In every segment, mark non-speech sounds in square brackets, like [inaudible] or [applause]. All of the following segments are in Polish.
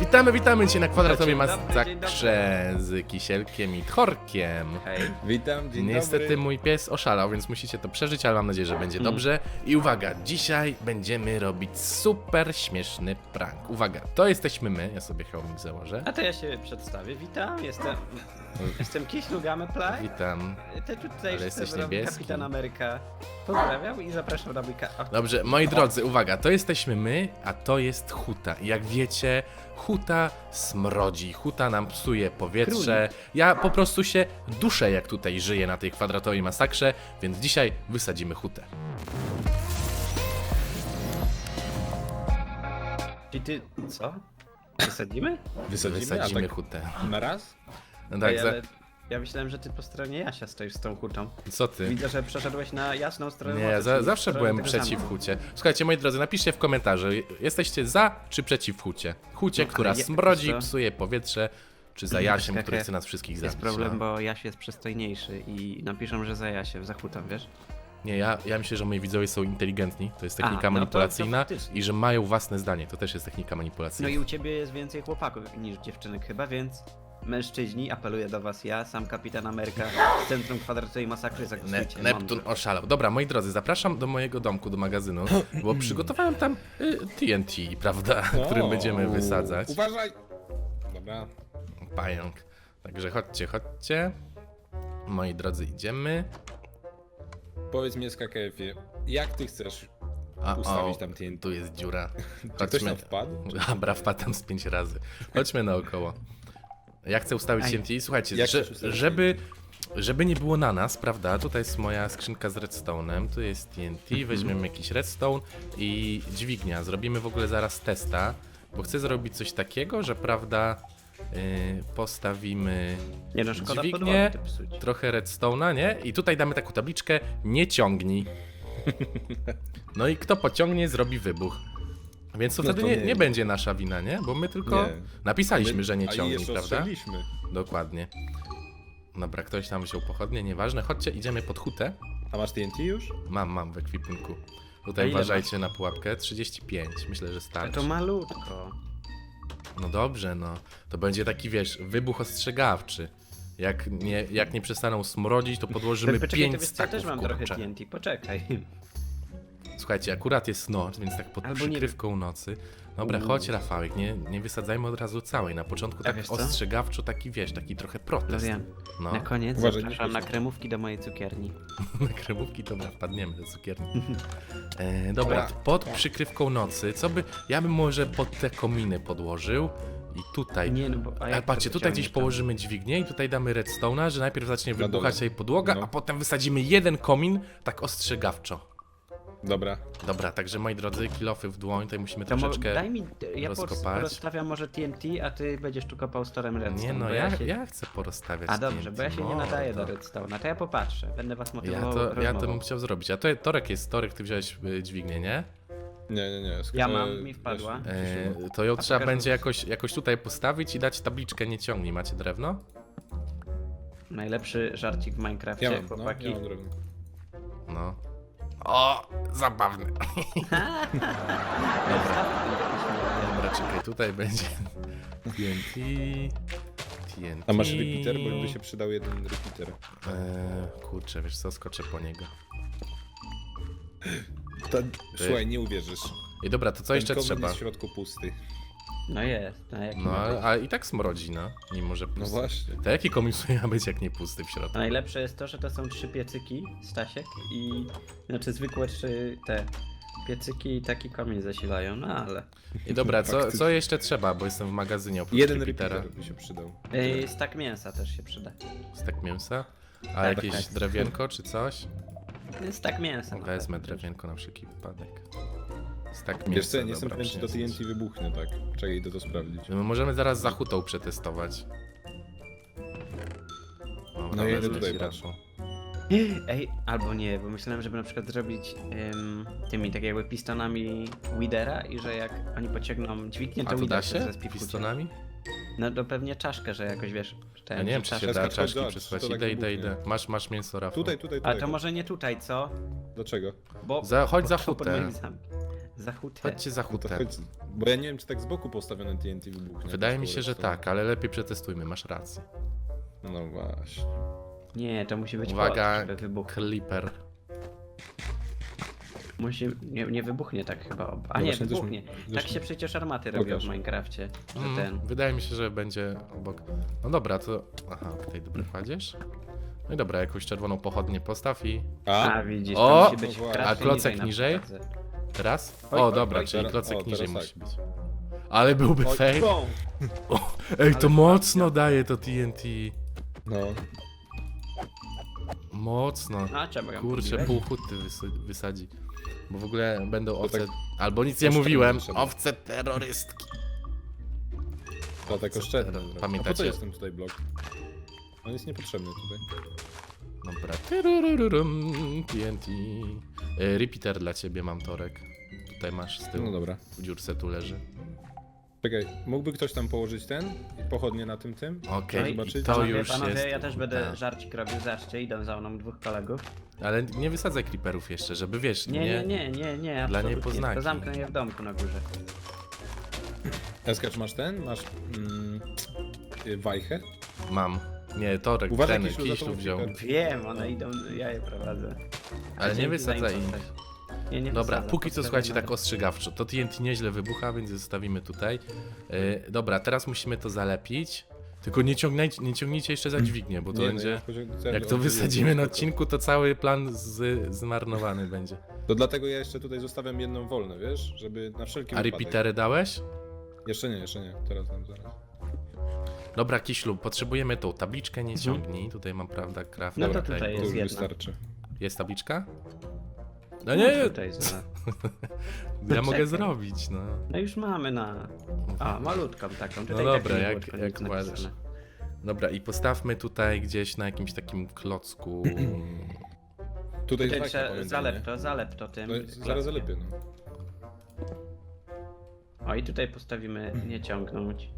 Witamy, witamy Cię na kwadratowej Dzień dobry, dzień masakrze z kisielkiem i tchorkiem. Hej. Witam, dzień Niestety dobry. mój pies oszalał, więc musicie to przeżyć, ale mam nadzieję, że będzie dobrze. I uwaga, dzisiaj będziemy robić super śmieszny prank. Uwaga, to jesteśmy my, ja sobie hełmik założę. A to ja się przedstawię. Witam, jestem. Jestem Kiślu Gameplay. Witam. Te tutaj Ale jesteś niebieski. Kapitan Ameryka. Pozdrawiam i zapraszam na mój kanał. Dobrze, moi drodzy, uwaga, to jesteśmy my, a to jest huta. I jak wiecie, huta smrodzi, huta nam psuje powietrze. Ja po prostu się duszę, jak tutaj żyję na tej kwadratowej masakrze, więc dzisiaj wysadzimy hutę. I ty. co? Wysadzimy? Wysadzimy, Wysadzimy a tak hutę. na raz? No tak, Ej, za... ale ja myślałem, że ty po stronie Jasia stoisz z tą hutą. co ty? Widzę, że przeszedłeś na jasną stronę. Nie, za, czyli zawsze stronę byłem tego przeciw hucie. Słuchajcie, moi drodzy, napiszcie w komentarzu, jesteście za czy przeciw hucie? Hucie, No, ale która je- smrodzi, co? psuje powietrze, czy za Nie, Jasiem, tak który chce nas wszystkich zabić? Jest problem, no? bo Jaś jest przystojniejszy i napiszą, że za Jasiem, za hutą, wiesz? Nie, ja, ja myślę, że moi widzowie są inteligentni, to jest technika A, no to- manipulacyjna to faktycznie. i że mają własne zdanie, to też jest technika No manipulacyjna. i u ciebie jest więcej chłopaków niż dziewczynek chyba, więc mężczyźni, apeluję do was ja, sam kapitan Ameryka z Centrum Kwadratowej Masakry Ne zagłosujcie. Neptun mądrze. oszalał. Dobra, moi drodzy, zapraszam do mojego domku, do magazynu, bo [clears throat] przygotowałem tam y, TNT, prawda, którym O, będziemy wysadzać. Uważaj! Dobra. Pająk. Także chodźcie, chodźcie. Moi drodzy, idziemy. Powiedz mi, SKKF-ie, jak ty chcesz A, ustawić o, tam TNT? Tu jest dziura. Czy ktoś tam wpadł? [laughs] Dobra, wpadł tam z pięć razy. Chodźmy naokoło. Ja chcę ustawić Aj. TNT. Słuchajcie, Jak że, chcesz ustawić żeby, żeby nie było na nas, prawda? Tutaj jest moja skrzynka z redstone'em, tu jest TNT, Mhm. weźmiemy jakiś redstone i dźwignia. Zrobimy w ogóle zaraz testa, bo chcę zrobić coś takiego, że prawda, yy, postawimy Nie no, szkoda dźwignię, podłogi to psuć. trochę redstone'a, nie? I tutaj damy taką tabliczkę, nie ciągnij. [laughs] No i kto pociągnie, zrobi wybuch. Więc to No wtedy to nie, nie. nie będzie nasza wina, nie? Bo my tylko Nie. napisaliśmy, My- że nie a i ciągnij, jeszcze prawda? Dokładnie. Dobra, ktoś tam wziął pochodnie, nieważne. Chodźcie, idziemy pod hutę. A masz TNT już? Mam, mam w ekwipunku. A Tutaj ile uważajcie na pułapkę. 35, myślę, że Ale starczy. to malutko. No dobrze, no. To będzie taki, wiesz, wybuch ostrzegawczy. Jak nie, jak nie przestaną smrodzić, to podłożymy Poczekaj, to 5 wiesz co, ja też mam trochę kurczę. TNT, poczekaj. Słuchajcie, akurat jest noc, więc tak pod Albo nie- przykrywką nocy. Dobra, Uuu. chodź Rafałek, nie, nie wysadzajmy od razu całej. Na początku A tak wiesz co? ostrzegawczo, taki wiesz, taki trochę protest. Florian, No, na koniec Uważaj, zapraszam nie na kremówki do mojej cukierni. [laughs] na kremówki dobra, wpadniemy do cukierni. [laughs] E, dobra, Dobra. pod przykrywką nocy, co by, ja bym może pod te kominy podłożył i tutaj. Nie no, bo... A Ale jak patrzcie, to tutaj gdzieś wyciągniesz tam? położymy dźwignię i tutaj damy redstone'a, że najpierw zacznie Na wybuchać dole. sobie podłoga, No. a potem wysadzimy jeden komin, tak ostrzegawczo. Dobra. Dobra, także moi drodzy, kilofy w dłoń, tutaj musimy To mo- troszeczkę... daj mi, ja rozkopać. rozstawiam może TNT, a ty będziesz tu kopał storem redstone. Nie no, bo ja, się... ja chcę porozstawiać A dobrze, TNT, bo ja się nie nadaję do redstone'a, to ja popatrzę, będę was Ja motywował to, ja to rozmową. bym chciał zrobić. A to Torek jest, Torek, ty wziąłeś y, dźwignię, nie? Nie, nie, nie. sk- Ja mam, mi wpadła. E, przyszło. to ją A trzeba pokaż będzie jakoś, jakoś tutaj postawić i dać tabliczkę nie ciągnij. Macie drewno? Najlepszy żarcik w Minecrafcie, Ja mam, no, chłopaki. ja mam drewno. No. O, zabawne. [laughs] Dobra, dobra, czekaj, tutaj będzie TNT, TNT. A masz repeater? Bo by się przydał jeden repeater. E, kurczę, wiesz co, skoczę po niego. Słuchaj, nie uwierzysz. I dobra, to co jeszcze Ten komin trzeba? jest w środku pusty. No jest, no jak No, ale, ale i tak smrodzi, no. Mimo, że No pusty. właśnie. To jaki komiks ma być, jak nie pusty w środku? A najlepsze jest to, że to są trzy piecyki, Stasiek, i znaczy zwykłe trzy te piecyki i taki komin zasilają, no ale... I dobra, co, Faktycznie. co jeszcze trzeba, bo jestem w magazynie oprócz Jeden repeatera. repeater by się przydał. Yy, stak mięsa też się przyda. Stek mięsa? A Tak, jakieś tak. drewienko czy coś? Stak mięsa. na Wezmę pewno. drewienko na wszelki wypadek. Stek mięsa, Wiesz co, ja nie jestem dobra, pewien, czy to TNT wybuchnie, tak. Czekaj, idę to sprawdzić. No, możemy zaraz za hutą przetestować. O, No, wezmę idę tutaj, ci patrz. Ej, albo nie, bo myślałem, żeby na przykład zrobić ym, tymi tak jakby pistonami Widera i że jak oni pociągną dźwignię, A to to da Wider się? zespi w hucie. Pistonami? No to pewnie czaszkę, że jakoś wiesz. Ten, Ja nie wiem, czy czaszkę- się da Chodź, czaszki zobacz, przysłać. to tak Idę, idę, wybuchnie. idę. Masz, masz mięso, Rafał. Tutaj, tutaj, Ale tutaj. to może nie tutaj, co? Dlaczego? Bo Za, chodź za bo to pod hutę. moim zamkiem. Za hutę. Chodźcie za No to chodź, bo ja nie wiem, czy tak z boku postawione TNT wybuchnie. Wydaje mi się, że tak, ale lepiej przetestujmy, masz rację. No właśnie. Nie, to musi być Uwaga, żeby wybuch. Clipper. Musi, nie, nie wybuchnie tak chyba. A No nie, właśnie też- wybuchnie. też- Tak się przecież armaty robią Pokaż. w Minecrafcie. Że Mm, ten. Wydaje mi się, że będzie obok. No dobra, to. Aha, tutaj dobra kładziesz. No i dobra, jakąś czerwoną pochodnię postaw i. A, A widzisz, O! to musi być No A klocek na niżej? przykład. Teraz? Oj, O, oj, dobra, oj, czyli teraz- klocek o, niżej teraz musi być. Ale byłby Oj, fail. Bum! Ej, to ale mocno daje to TNT. no. Mocno. A czemu ją Kurczę, kupiłeś? pół huty wys- wysadzi. Bo w ogóle będą owce. tak Albo nic nie oszczędnie mówiłem. Owce terrorystki. To tak oszczędne. Teraz A po pamiętacie? co jest ten tutaj blok? On jest niepotrzebny tutaj. Dobra. Tyrururum, TNT. E, Repeater dla ciebie mam torek. Tutaj masz z tyłu. No dobra. W dziurce tu leży. Czekaj, mógłby ktoś tam położyć ten? Pochodnie na tym tym? Okej, i to już panowie, jest. ja też będę Tak. żarcik robił, zaczcie, idą za mną dwóch kolegów. Ale nie wysadzaj creeperów jeszcze, żeby wiesz, Nie, nie, nie, nie, nie, absolutnie. niepoznaki. To zamknę je w domku na górze. Eskacz, masz ten? Masz mm, wajchę? Mam. Nie, torek, Uważaj, ten za tą wziął. Wiem, one idą, ja je prowadzę. Ale nie Dzięki wysadzaj za info ich. Nie, nie Dobra, wysadzam, póki co słuchajcie tak ostrzegawczo. To TNT nieźle wybucha, więc zostawimy tutaj. Yy, dobra, teraz musimy to zalepić. Tylko nie, ciągnijcie, nie ciągnijcie jeszcze za dźwignię, bo to Nie, no, będzie. ja Jak to wysadzimy na odcinku, to cały plan z, zmarnowany będzie. To dlatego ja jeszcze tutaj zostawiam jedną wolną, wiesz? Żeby na wszelki A wypadek. repeatery dałeś? Jeszcze nie, jeszcze nie. Teraz dam zaraz. Dobra, Kiślu, potrzebujemy tą tabliczkę, nie ciągnij. Tutaj mam, prawda, craft. No to tutaj. tutaj To jest już jedna. wystarczy. Jest tabliczka? No nie, Tutaj za... [laughs] ja mogę czekaj. zrobić, no. No już mamy na... A, malutką taką. Tutaj No tak dobra, nie było, jak- tylko jak nic uważasz. napisane. Dobra, i postawmy tutaj gdzieś na jakimś takim klocku. [clears throat] Tutaj Tutaj jest wajcha, trzeba, zalep nie? to, zalep to tym. No, zaraz zalepię, no. O i tutaj postawimy nie ciągnąć.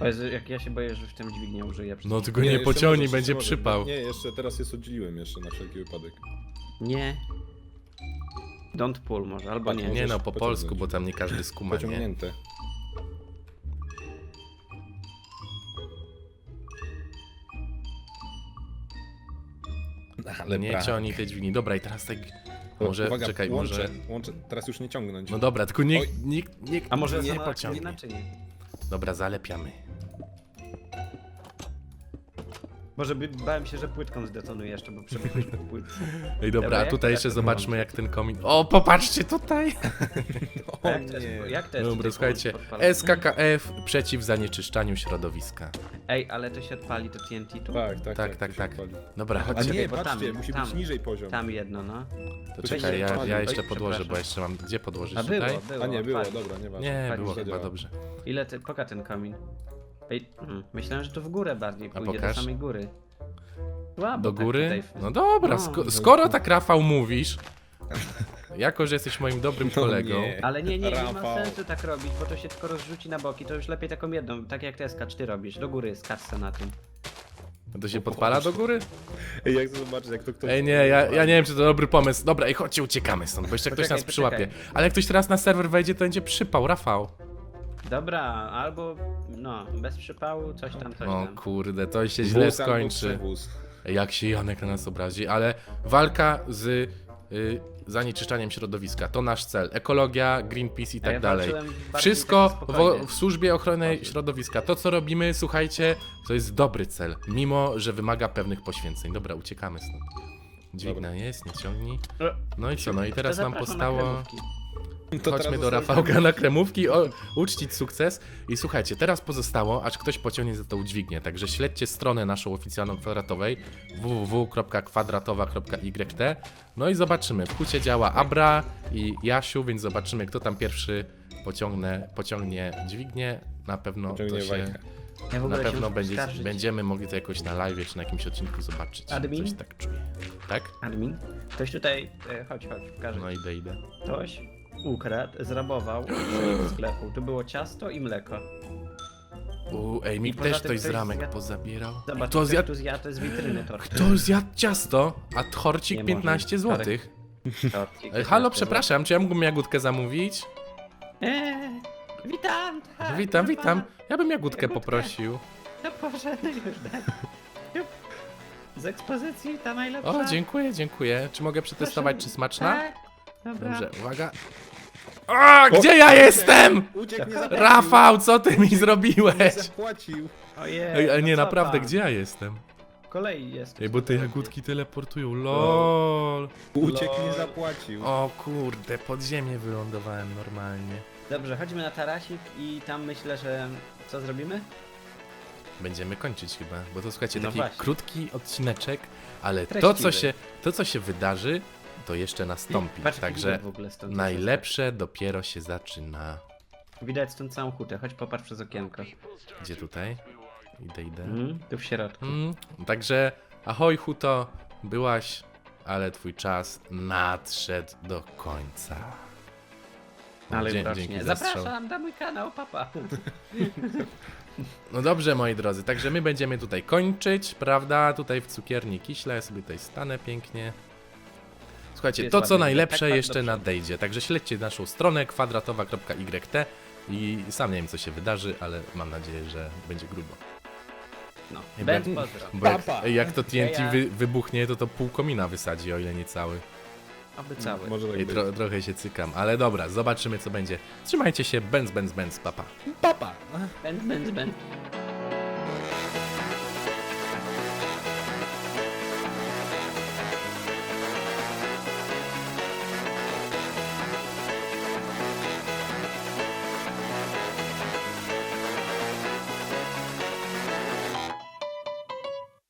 O Jezu, jak ja się boję, że w tym dźwignię użyję. No tylko nie, jeszcze pociągnij, możesz, będzie jeszcze przypał. Nie, jeszcze teraz je oddzieliłem jeszcze na wszelki wypadek. Nie. Don't pull może, albo Tak, nie. Nie no, po pociągnąć. polsku, bo tam nie każdy skuma, nie? Pociągnięte. Ale Nie ciągnij tej dźwigni. Dobra, i teraz tak... Może, Uwaga, czekaj, łączę, może... Łączę. Teraz już nie ciągnąć. No dobra, tylko nikt, Oj. nikt, nikt A może nie sama pociągnie. inaczej nie. Dobra, zalepiamy. Może by, bałem się, że płytką zdetonuje jeszcze, bo przebiegłeś po płytce. [laughs] Ej, dobra, Dobra, a tutaj jeszcze tak zobaczmy jak ten komin... O, popatrzcie tutaj! [laughs] A jak, to nie. jest, jak jest Dobra, tutaj słuchajcie? SKKF przeciw zanieczyszczaniu środowiska. Ej, ale to się odpali to TNT tu? Tak, tak, Tak, tak, tak. odpali. Dobra, A chodźcie. nie, bo tam, patrzcie, musi być tam. niżej poziom. Tam jedno, no. To Weź czekaj, ja, ja Oj, jeszcze podłożę, bo przepraszam. jeszcze mam... Gdzie podłożyć? A było, Tutaj? było. A nie, było, dobra, nieważne. Nie, Tak, było chyba dobrze. Ile ty, poka ten komin? Ej, mm, myślałem, że to w górę bardziej A pójdzie, pokaż. do samej góry. Słabo Do tak góry? tutaj w- No dobra, No. sko skoro tak Rafał mówisz, jako że jesteś moim dobrym [laughs] No kolegą, nie. Ale nie, nie, nie ma Rafał. sensu tak robić, bo to się tylko rozrzuci na boki, to już lepiej taką jedną, tak jak ty skacz ty robisz, do góry skacz se na tym. to się podpala do góry? Ej, jak zobaczyć, jak to ktoś... Ej, nie, ja, ja nie wiem, czy to dobry pomysł. Dobra, ej, chodźcie, uciekamy stąd, bo jeszcze ktoś Poczekaj, nas przyłapie. poczekaj. Ale jak ktoś teraz na serwer wejdzie, to będzie przypał, Rafał. Dobra, albo no, bez przypału, coś tam, coś O tam. kurde, to się źle Wóz albo skończy. Jak się Janek na nas obrazi, ale walka z y, zanieczyszczaniem środowiska, to nasz cel. Ekologia, Greenpeace i A tak ja dalej. walczyłem bardziej Wszystko tak w, spokojnie. w służbie ochrony środowiska. To, co robimy, słuchajcie, to jest dobry cel, mimo że wymaga pewnych poświęceń. Dobra, uciekamy stąd. Dźwigna jest, nie ciągnij. E, No i co, no i teraz nam zapraszam na postało... kremówki. To Chodźmy do Rafałka na kremówki, o, uczcić sukces. I słuchajcie, teraz pozostało, aż ktoś pociągnie za tą dźwignię. Także śledźcie stronę naszą oficjalną kwadratowej www.kwadratowa.yt No i zobaczymy. W hucie działa Abra i Jasiu, więc zobaczymy, kto tam pierwszy pociągnę, pociągnie dźwignię. Na pewno Pociągnie to się, wajchę. Ja w na pewno będzie, będziemy mogli to jakoś na live czy na jakimś odcinku zobaczyć. Admin? Coś tak czuję. Tak? Admin? Ktoś tutaj, e, chodź, chodź, pokażę. No idę, idę. Ktoś ukradł, zrabował z sklepu. Tu było ciasto i mleko. U, ej, mi I poza też tym ktoś z ktoś ramek zjadł- pozabierał. Zobacz, Kto zjadł tu zjadł z witryny tortu. Kto zjadł ciasto, a torcik Nie 15 może. zł? Torcik. E, Halo, przepraszam, czy ja mógłbym jagódkę zamówić? Eee, witam, tak, Witam, proszę witam. pana. Ja bym jagódkę Jagódkę. poprosił. No proszę, [laughs] już. Jup. Z ekspozycji ta najlepsza. O, dziękuję, dziękuję. Czy mogę przetestować, Proszę. czy smaczna? Tak, dobra. Dobrze, uwaga. A, gdzie ja jestem? Uciekł, nie zapłacił. Rafał, co ty mi Nie zrobiłeś? zapłacił. Ojej, Ej, ale nie, no co naprawdę, pan? gdzie ja jestem? W kolei jest. Ej, bo te jagódki teleportują, lol. Uciekł, nie zapłacił. O kurde, pod ziemię wylądowałem normalnie. Dobrze, chodźmy na tarasik i tam myślę, że... Co zrobimy? Będziemy kończyć chyba, bo to słuchajcie, No taki właśnie. krótki odcineczek, ale to Treściwy. co, się, to co się wydarzy, to jeszcze nastąpi. Patrz, jaki Także widok w ogóle stąd jest. najlepsze dopiero się zaczyna. Widać stąd całą hutę, chodź popatrz przez okienko. Gdzie tutaj? Idę, idę. Mhm, tu w środku. Mm, także ahoj Huto, byłaś, ale twój czas nadszedł do końca. Ale Dzie- za strzał. Zapraszam na mój kanał, papa. No dobrze, moi drodzy, także my będziemy tutaj kończyć, prawda? Tutaj w cukierni Kiśla, ja sobie tutaj stanę pięknie. Słuchajcie, to co najlepsze tak, tak, jeszcze dobrze. nadejdzie, także śledźcie naszą stronę kwadratowa.yt i sam nie wiem co się wydarzy, ale mam nadzieję, że będzie grubo. No, Ej, Ben Ben- pozdro. Bo jak, jak to TNT wy, wybuchnie, to to pół komina wysadzi, o ile nie cały. Aby cały. Może tak tro, trochę się cykam, ale dobra, zobaczymy co będzie. Trzymajcie się, benz, benz, benz, papa. Papa! Ben, ben, ben.